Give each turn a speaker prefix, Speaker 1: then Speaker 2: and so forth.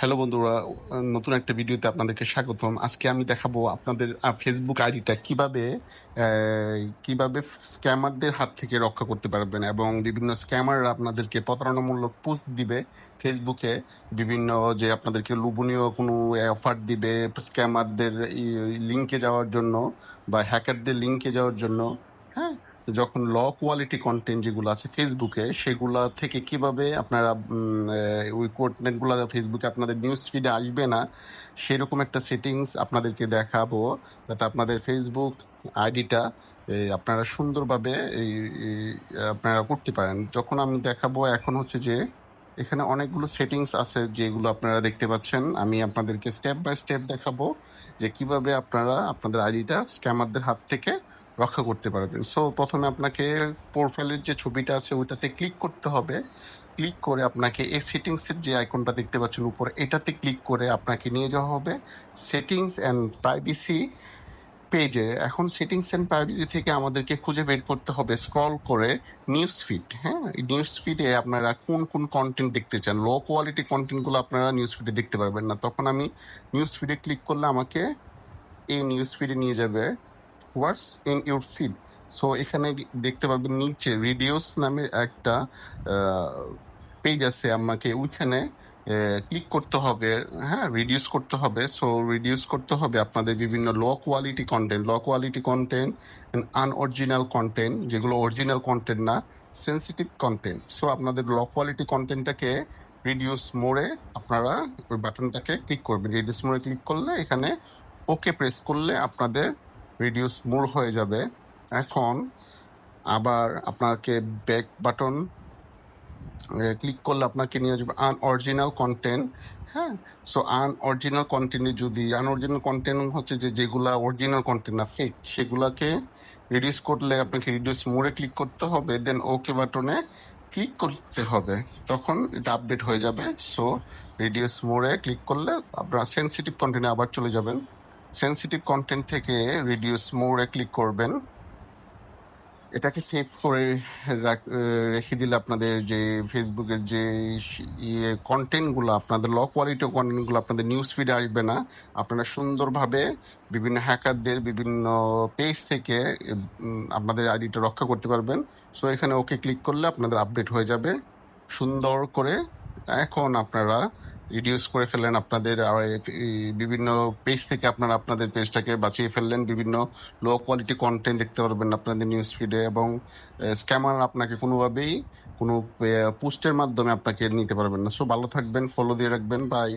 Speaker 1: Hello বন্ধুরা। নতুন একটা ভিডিওতে আপনাদেরকে স্বাগতম। আজকে আমি দেখাবো আপনাদের ফেসবুক আইডিটা কীভাবে কীভাবে স্ক্যামারদের হাত থেকে রক্ষা করতে পারবেন এবং বিভিন্ন স্ক্যামাররা আপনাদেরকে প্রতারণামূলক পোস্ট দিবে ফেসবুকে বিভিন্ন যে আপনাদেরকে লোভনীয় কোনো অফার দিবে স্ক্যামারদের লিঙ্কে যাওয়ার জন্য বা হ্যাকারদের লিঙ্কে যাওয়ার জন্য। যখন ল কোয়ালিটি কন্টেন্ট যেগুলো আছে ফেসবুকে সেগুলা থেকে কীভাবে আপনারা ওই কন্টেন্টগুলো ফেসবুকে আপনাদের নিউজ ফিডে আসবে না, সেরকম একটা সেটিংস আপনাদেরকে দেখাবো, যাতে আপনাদের ফেসবুক আইডিটা আপনারা সুন্দরভাবে এই আপনারা করতে পারেন। যখন আমি দেখাবো, এখন হচ্ছে যে, এখানে অনেকগুলো সেটিংস আছে যেগুলো আপনারা দেখতে পাচ্ছেন। আমি আপনাদেরকে স্টেপ বাই স্টেপ দেখাবো যে কীভাবে আপনারা, আপনাদের আইডিটা স্ক্যামারদের হাত থেকে রক্ষা করতে পারবেন সো প্রথমে আপনাকে প্রোফাইলের যে ছবিটা আছে, ওইটাতে ক্লিক করতে হবে। ক্লিক করে আপনাকে এই সেটিংসের যে আইকনটা দেখতে পাচ্ছেন উপরে, এটাতে ক্লিক করে আপনাকে নিয়ে যাওয়া হবে। সেটিংস অ্যান্ড প্রাইভেসি পেজে এখন সেটিংস অ্যান্ড প্রাইভেসি থেকে আমাদেরকে খুঁজে বের করতে হবে। স্ক্রল করে নিউজ ফিড হ্যাঁ? নিউজ ফিডে আপনারা কোন কোন কন্টেন্ট দেখতে চান? লো কোয়ালিটি কন্টেন্টগুলো আপনারা নিউজ ফিডে দেখতে পারবেন না। তখন আমি নিউজ ফিডে ক্লিক করলে আমাকে এই নিউজ ফিডে নিয়ে যাবে। What's in your feed so এখানে দেখতে পারবেন নিচে রিডিওস নামে একটা পেজ আছে আমাকে। ওইখানে ক্লিক করতে হবে। হ্যাঁ রিডিউস করতে হবে। সো রিডিউস করতে হবে আপনাদের বিভিন্ন low quality content low quality content unoriginal content যেগুলো অরিজিনাল কন্টেন্ট না সেন্সিটিভ কন্টেন্ট সো আপনাদের লো কোয়ালিটি কন্টেন্টটাকে রিডিউস মোড়ে আপনারা ওই বাটনটাকে ক্লিক করবেন। রিডিউস মোড়ে ক্লিক করলে এখানে ওকে প্রেস করলে আপনাদের রিডিউস মোর হয়ে যাবে। এখন আবার আপনাকে ব্যাক বাটন ক্লিক করলে আপনাকে নিয়ে যাবে আনঅরিজিনাল কন্টেন্ট হ্যাঁ? সো আনঅরিজিনাল কন্টেন্টে যদি আনঅরিজিনাল কন্টেন্ট হচ্ছে যে যেগুলা অরিজিনাল কন্টেন্ট না ফেক সেগুলাকে রিডিউস করলে আপনাকে রিডিউস মোড়ে ক্লিক করতে হবে দেন ওকে বাটনে ক্লিক করতে হবে। তখন এটা আপডেট হয়ে যাবে। সো রিডিউস মোড়ে ক্লিক করলে আপনার সেন্সিটিভ কন্টেন্টে আবার চলে যাবেন। সেন্সিটিভ কন্টেন্ট থেকে রিডিউস মোড়ে ক্লিক করবেন। এটাকে সেভ করে রাখ- রেখে দিলে আপনাদের যে ফেসবুকের যে ইয়ে কন্টেন্টগুলো আপনাদের ল কোয়ালিটি কন্টেন্টগুলো আপনাদের নিউজ ফিডে আসবে না। আপনারা সুন্দরভাবে বিভিন্ন হ্যাকারদের বিভিন্ন পেজ থেকে আপনাদের আইডিটা রক্ষা করতে পারবেন। সো এখানে ওকে ক্লিক করলে আপনাদের আপডেট হয়ে যাবে। সুন্দর করে এখন আপনারা রিডিউস করে ফেললেন আপনাদের বিভিন্ন পেজ থেকে আপনারা আপনাদের পেজটাকে বাঁচিয়ে ফেললেন, বিভিন্ন লো কোয়ালিটি কন্টেন্ট দেখতে পারবেন আপনাদের নিউজ ফিডে এবং স্ক্যামার আপনাকে কোনোভাবেই কোনো পোস্টের মাধ্যমে আপনাকে নিতে পারবেন না। সো ভালো থাকবেন ফলো দিয়ে রাখবেন বাই